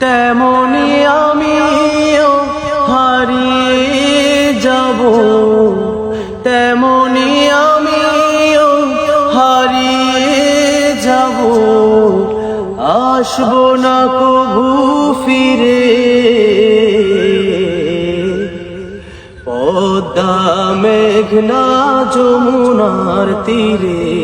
তেমনি আমিও হারিয়ে যাব। তেমনি আমিও হারিয়ে যাব। আসব না কবু ফিরে। পদ্মা মেঘনা যমুনার তীরে।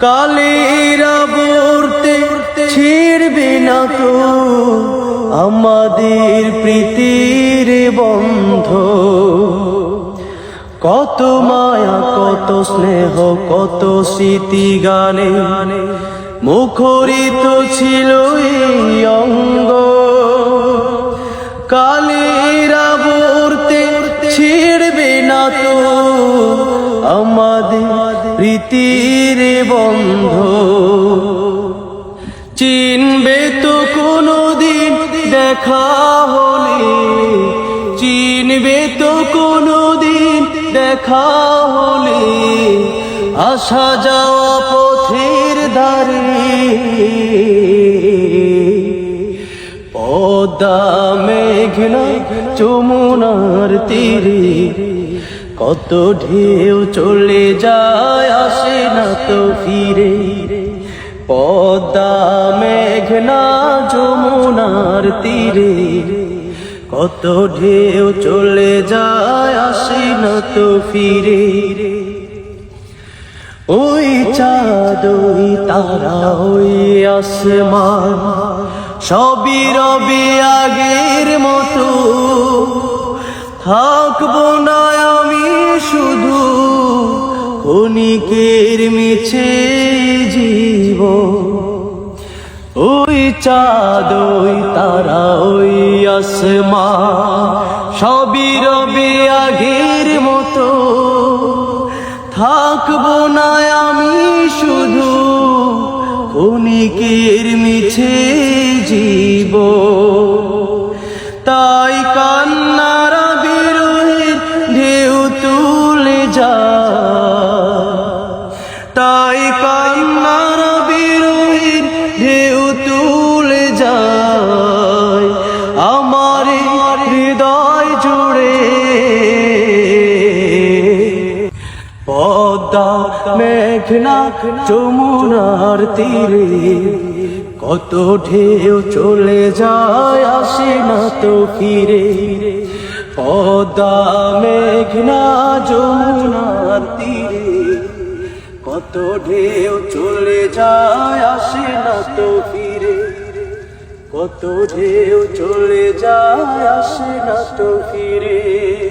কালের আবর্তে ছিড়বে না তো আমাদের প্রীতির বন্ধ। কত মায়া, কত স্নেহ, কত স্মৃতি গানে মুখরিত ছিল অঙ্গ। কালের আবর্তে ছিড়বে না তো আমাদের প্রীতির বন্ধ। চিনবে তো কোনো দিন দেখা হলে। চিনবে তো কোনো দিন দেখা হলে। আসা যাওয়া পথের ধারে। পদ্মা মেঘনা চমুনার তীরে। কত ঢেউ চলে যায়, আসে না তো ফিরে। পদ্মা, মেঘনা, যমুনার তীরে। কত ঢেউ চলে যায়, আসে না তো ফিরে। ওই চাঁদ, ওই তারা, ওই আসমান, সবই রবে আগের মতো। থাকব না শুধু ক্ষণিকের মিছে জীব ওই চাঁদ, ওই তারা, ওই আসমা সবই রবে আগের মতো। থাকব না আমি শুধু ক্ষণিকের মিছে জীব মেঘনা যমুনার তীরে। কত ঢেউ চলে যায়, আসে না তো ফিরে। পদ্মা, মেঘনা, যমুনার তীরে। কত ঢেউ চলে যায়, আসে না তো ফিরে। কত ঢেউ চলে যায়, আসে না তো ফিরে।